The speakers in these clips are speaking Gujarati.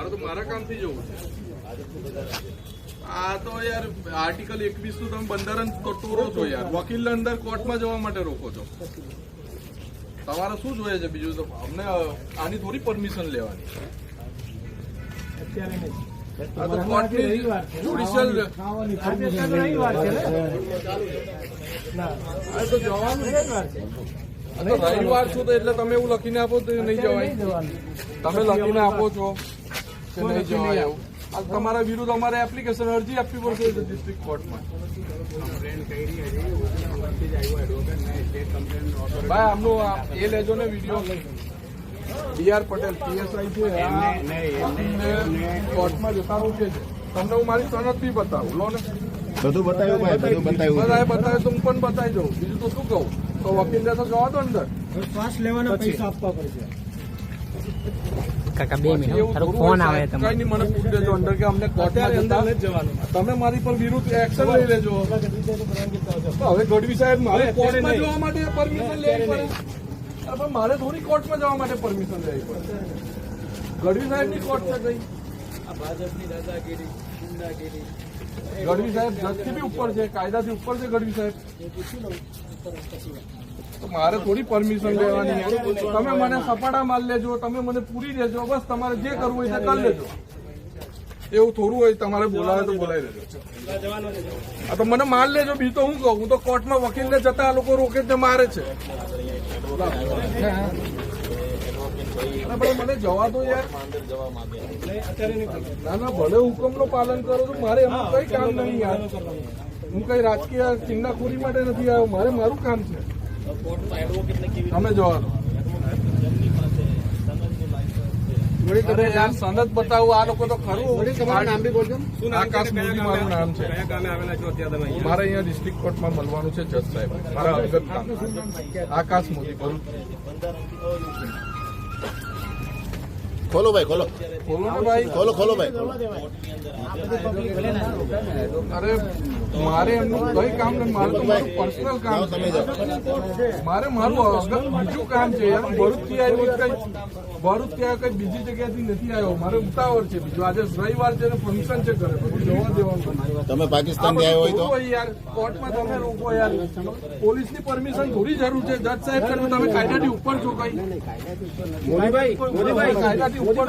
મારે તો મારા કામથી જવું છે. આ તો યાર આર્ટિકલ એકવીસનું તમે બંધારણ તોડો છો યાર. વકીલ અંદર કોર્ટમાં જવા માટે રોકો છો. તમારે શું જોઈએ છે? બીજું તો અમને આની થોડી પરમિશન લેવાની. રવિવાર છો તો એટલે તમે એવું લખીને આપો તો નહીં જવાય. તમે લખીને આપો છો. કે નહીં જવાય એવું. તમારા વિરુદ્ધ અમારે એપ્લિકેશન અરજી આપવી પડશે ડિસ્ટ્રિક્ટ કોર્ટમાં ભાઈ આમનો એ લેજો ને video. B R Patel PSI છે કોર્ટમાં જતા રોકે છે. તમને હું મારી સનદ બી બતાવું લો ને. બધું બતાવ્યું ભાઈ બધું બતાવ્યું બધા બતાવે તો હું પણ બતાવી દઉં. બીજું તો શું કહું? તો વકીલ તો જવા દો અંદર. શ્વાસ લેવાના પૈસા આપવા પડશે. કાકા બે મિનિટ તારો ફોન આવે સાહેબ. કઈ મને પૂછ દેજો અંદર કે અમને કોર્ટમાં જતા તમે મારી પર વિરુદ્ધ એક્શન લઈ લેજો. હવે ગઢવી સાહેબ મારે કોર્ટમાં જવા માટે પરમિશન લેવી પડે. પણ મારે થોડી કોર્ટમાં જવા માટે પરમિશન લેવી પડે. ગઢવી સાહેબની કોર્ટ છે કઈ? ગઢવી સાહેબ જજથી બી ઉપર છે કાયદાથી ઉપર છે ગઢવી સાહેબ. મારે થોડી પરમિશન લેવાની. તમે મને સપાટા માલ લેજો, તમે મને પૂરી દેજો, બસ તમારે જે કરવું હોય તે કરી લેજો. એવું થોડું હોય, તમારે બોલાવે તો બોલાવી દેજો આ તો મને માલ લેજો, બીજું તો હું કહું, હું તો કોર્ટમાં વકીલને જતા આ લોકો રોકે જ મારે છે. મને જવા દો યાર. ના ના, ભલે હુકમનું પાલન કરો તો મારે એમાં કઈ કામ નહીં યાર. હું કઈ રાજકીય ચિંનાખોરી માટે નથી આવ્યો, મારે મારું કામ છે. તમે જોવાનું યાર સનદ બતાવું આ લોકો તો ખરું. નામ બી બોલજો. આકાશ મોદી મારું નામ છે. મારે અહીંયા ડિસ્ટ્રિક્ટ કોર્ટમાં મળવાનું છે જજ સાહેબ. મારા અંગત કામ આકાશ મોદી ભરૂચ ખોલો ભાઈ ખોલો. ખોલો ભાઈ. ખોલો ખોલો ભાઈ. અરે મારે એમનું કઈ કામ નહીં મારું તો મારું પર્સનલ કામ છે. મારે મારું બીજું કામ છે યાર ભરૂચથી આવ્યું કઈ ભરૂચ ત્યાં કઈ બીજી જગ્યાથી નથી આવ્યો. મારે ઉતાવળ છે બીજું. આજે રવિવાર છે ને ફંક્શન છે ઘરે બધું જવા દેવાનું તમે પાકિસ્તાન ગયા હોય તો? યાર કોર્ટમાં તમે રોકો યાર. પોલીસની પરમિશન થોડી જરૂર છે. જજ સાહેબ કરતા તમે કાયદાથી ઉપર છો કઈ? મોદીભાઈ મોદીભાઈ કાયદાથી ઉપર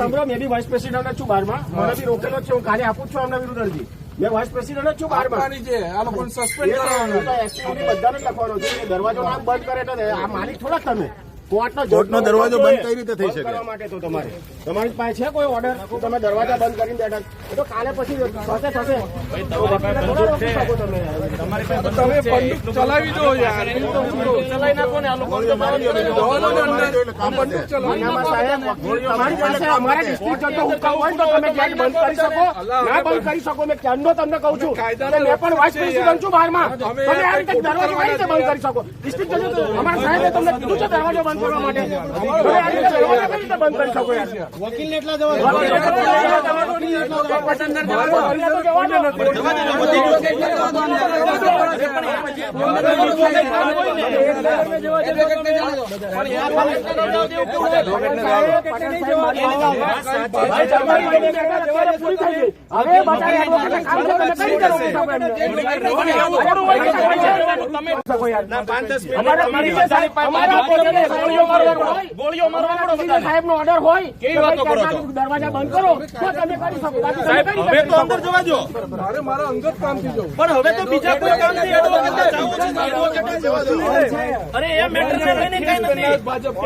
સાંભળો મેં બી વાઇસ પ્રેસિડન્ટ છું બારમાં. મને બી રોકેલો છે. હું કાલે આપું છું આમના વિરુદ્ધ અરજી. મેં વાઇસ પ્રેસિડેન્ટ જ છું બારમાં આપવાની છે. આ લોકોને સસ્પેન્ડ કરવાના બધાને લખવાનો છે. દરવાજો આમ બંધ કરે તો આ માલિક થોડા તમે? કોર્ટનો દરવાજો બંધ કઈ રીતે થઈ શકે? કરવા માટે તો તમારે. તમારી પાસે છે કોઈ ઓર્ડર તમે દરવાજા બંધ કરીને બેઠા તો કાલે પછી થશે થશે. તમે બંદૂક ચલાવી દો યાર? ચલાવી નાખો ને આ લોકો અમારા હુકમ હોય તો તમે ગેટ બંધ કરી શકો. ના બંધ કરી શકો મેં ક્યારનો તમને કહું છું. મેં પણ વાઇસ પ્રેસિડન્ટ છું બહારમાં. તમે આ રીતે દરવાજો કઈ રીતે બંધ કરી શકો? ડિસ્ટ્રિક્ટ અમારા સાહેબે તમને કીધું છે દરવાજો બંધ કરવા માટે બંધ કરી શકો યાર વકીલને એટલા જવા ગોળીઓ સાહેબ નો ઓર્ડર હોય દરવાજા બંધ કરો તો તમે કરી શકો બાકી તમે કઈ રીતે કરી શકો? જવા દો મારે મારા અંગત કામથી જવું પણ હવે તો બીજા કોઈ છે એડવોકેટને અરે એ મેટર લઈને કઈ નથી ભાજપ?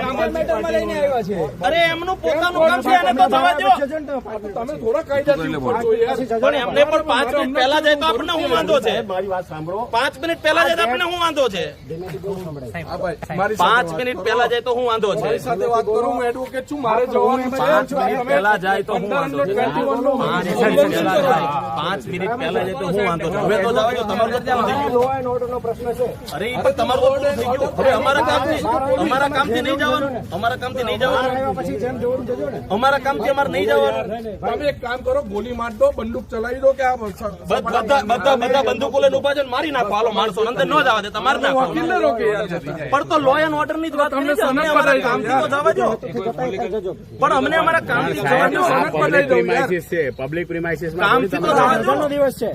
અરે એમનું પોતાનું કામ છે અને તો તમે થોડા કાયદાથી ઉપર છો યાર. પણ એમને પણ પાંચ મિનિટ પહેલા જાય તો આપણને શું વાંધો છે? મારી વાત સાંભળો. પાંચ મિનિટ પહેલા જાય તો આપણને શું વાંધો છે? હા ભાઈ મારી સાથે પાંચ મિનિટ પહેલા જાય તો શું વાંધો છે? સાથે વાત કરો હું એડવોકેટ છું મારે જવાનું પાંચ મિનિટ પહેલા જાય તો હું વાંધો છે. પાંચ મિનિટ પહેલા જાય. પાંચ મિનિટ પહેલા જાય તો હું વાંધો છે? હવે તો જવા તમારું પ્રશ્ન છે. અરે પણ તમારું હવે અમારા કામથી અમારા કામથી નહીં જવાનું. અમારા કામથી નહીં જવાનું. પછી જેમ જોવું જજો ને. અમારા કામથી અમારે નહીં જવાનું તમે એક કામ કરો ગોલી માર દો બંદૂક ચલાવી દો કે આ બધા બધા બધા બંદૂકો લઈને ઊભા છે મારી નાખો હાલો માણસો અંદર ન જવા દે તમારે નાખો. પણ તો લો એન્ડ ઓર્ડરની જ વાત તમને છે અમને અમારા કામથી તો જવા દો પણ અમને અમારા કામથી જવા દો સનદ બનાવી દો પ્રિમાઇસિસ છે પબ્લિક પ્રિમાઇસીસ કામથી તો જવા દિવસ છે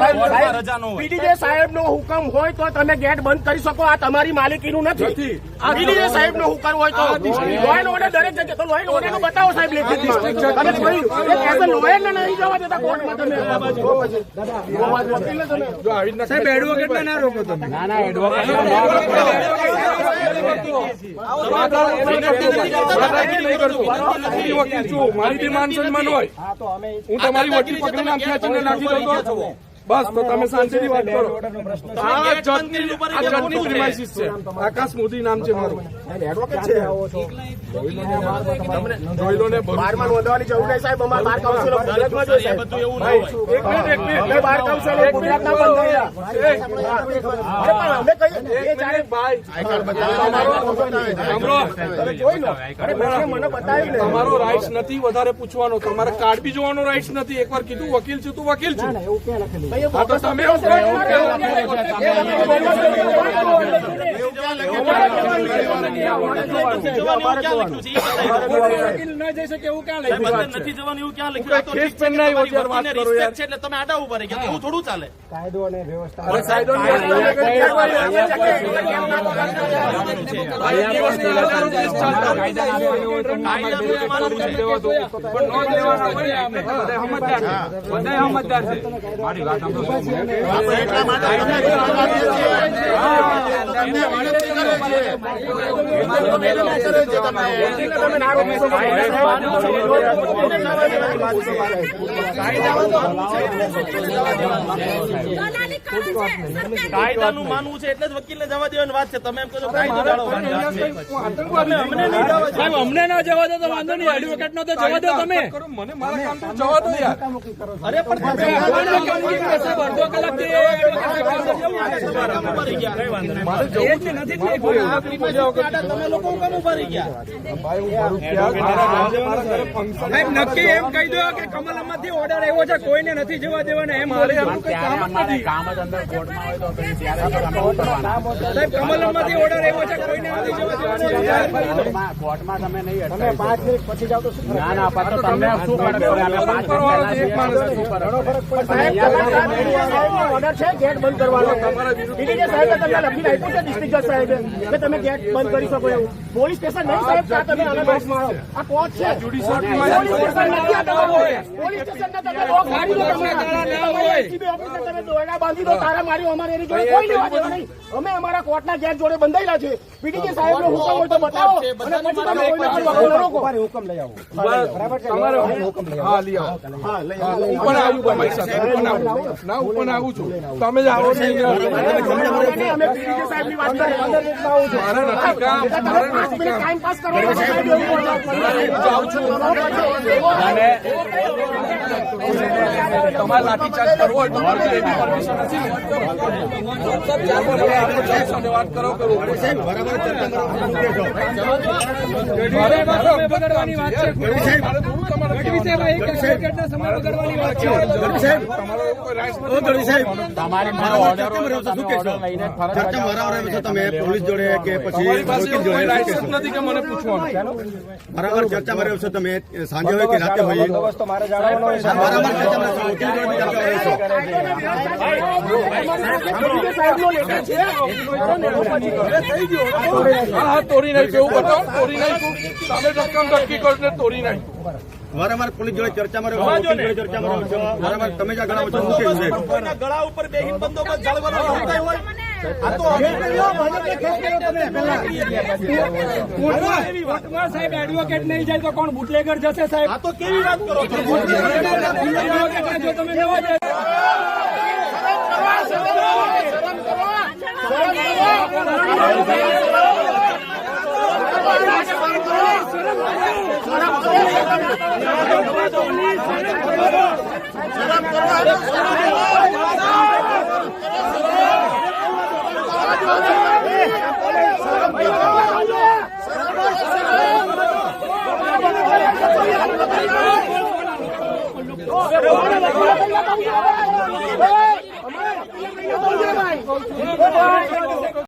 પીડીજે સાહેબ નો હુકમ હોય તો તમે ગેટ બંધ કરી શકો આ તમારી માલિકીનું નથી. પીડીજે સાહેબ નો હુકમ હોય તો. લો એન્ડ ઓર્ડર દરેક જગ્યાએ તો લો એન્ડ ઓર્ડરનું બતાવો સાહેબ લેખિતમાં. લોયર ને નહીં જવા દેતા કોર્ટમાં તમે. તમે જો આવી રીતના સાહેબ એડવોકેટ ના રોકો તમે. ના ના એડવોકેટ મારી બી માન સન્માન હોય. હું તમારી વકીલ પકડીને આમ નાખી દઉં બસ તો તમે શાંતિથી વાત કરો. આ જતની પ્રિમાઇસીસ છે. આકાશ મોદી નામ છે મારું. એડવોકેટ છે. બારમાં નોંધવાની જરૂર નહીં સાહેબ અમારા બાર કાઉન્સિલ ઓફ ગુજરાતમાં બાર કાઉન્સિલ ઓફ ગુજરાતના બંધ તમારો રાઇટ્સ નથી વધારે પૂછવાનો તમારે કાર્ડ બી જોવાનો રાઇટ્સ નથી એકવાર કીધું વકીલ છું તું વકીલ છું તમે. નથી જવાનું એવું ક્યાં લખ્યું છે એટલે તમે આડા ઊભા રહી ગયા એવું થોડું ચાલે અરે સાઈડો ની વાત કરો, કાયદાનું માનવું છે એટલે જ વકીલને જવા દેવાની વાત છે. તમે એમ કહો છો કાયદો જાળવો. અમને નહીં જવા દો. સાહેબ અમને ના જવા દો તો વાંધો નહીં. એડવોકેટ નો તો જવા દો તમે. મને મારા કામ તો જવા દો યાર. અરે પણ અડધો કલાકથી નક્કી એમ કહી દો કે કમલમમાંથી ઓર્ડર આવ્યો છે કોઈને નથી જવા દેવાના એમ મારે સાહેબ દો. એનું કઈ કામ જ નથી કામ જ અંદર કોર્ટમાં હોય તો પછી ત્યારે તો અમે શું કરવાનું? સાહેબ કમલમમાંથી ઓર્ડર આવ્યો છે કોઈને નથી જવા દેવાના કોર્ટમાં તમે નહીં તમે પાંચ મિનિટ પછી જાઓ તો શું ના ના પછી તમને શું ફરક પડે ઓર્ડર છે ગેટ બંધ કરવાનો ડીડીજે સાહેબે તમને લખીને આપ્યું છે ડિસ્ટ્રિક્ટ જજ સાહેબે કે તમે ગેટ બંધ કરી શકો એવું. પોલીસ સ્ટેશન નહીં સાહેબ ત્યાં તમે આને મારો. આ કોર્ટ છે. પોલીસ સ્ટેશન નથી આ તમારું. પોલીસ સ્ટેશનના તમે લોક મારી દો તમે. તમારા ઓફિસર તમે દોરડા બાંધી દો તારા મારી અમારે એની જોડે કોઈ લેવા દેવા નહીં. અમે અમારા કોર્ટના ગેટ જોડે બંધાયેલા છે. પીડીજે સાહેબનો હુકમ હોય તો બતાવો. અને પછી તમે કોઈને પણ વગર ન રોકો. તમારે હા લઈ આવો. હા, લઈ આવો. હું પણ આવું તમારી સાથે હું આવું ના ઉપર આવું છું. તમે જ આવો છો ટાઈમ પાસ કરો છો, સાહેબ એવું બોલો. તમારે લાઠીચાર્જ કરવો હોય તો તમારે એવી પરમિશન નથી. વાત કરો કરો. મારે મારે બગાડવાની વાત છે. મારે થોડું તમારે સાહેબ એક એડવોકેટના સમય બગાડવાની વાત છે. તમારો કોઈ rights નથી. તમારે મારો ઓર્ડર હોય તો તમે ઓર્ડર લઈને જ ફરજ બજાવો. તમે પોલીસ જોડે કે પછી એવું કોઈ rights જ નથી કે મને પૂછવાનું. બરાબર ચર્ચા મારે છો તમે સાંજે હોય કે રાતે હોય તોડી નાખ્યું. એવું બતાવો તોડી નાખ્યું. તમે ધક્કમ ધક્કી કરીને તોડી નાખ્યું. વારંવાર પોલીસ જોડે ચર્ચા મારે છો. વકીલ ચર્ચા મારે છો. વારંવાર તમે જ્યાં ગળા છે ગળા ઉપર બેહીન બંદોબસ્ત જાળવવાનો હોય. આ તો સાહેબ એડવોકેટ નહીં જાય તો કોણ બુટલેગર જશે સાહેબ આ તો કેવી વાત કરો છો તમે લેવા જાય સાહેબ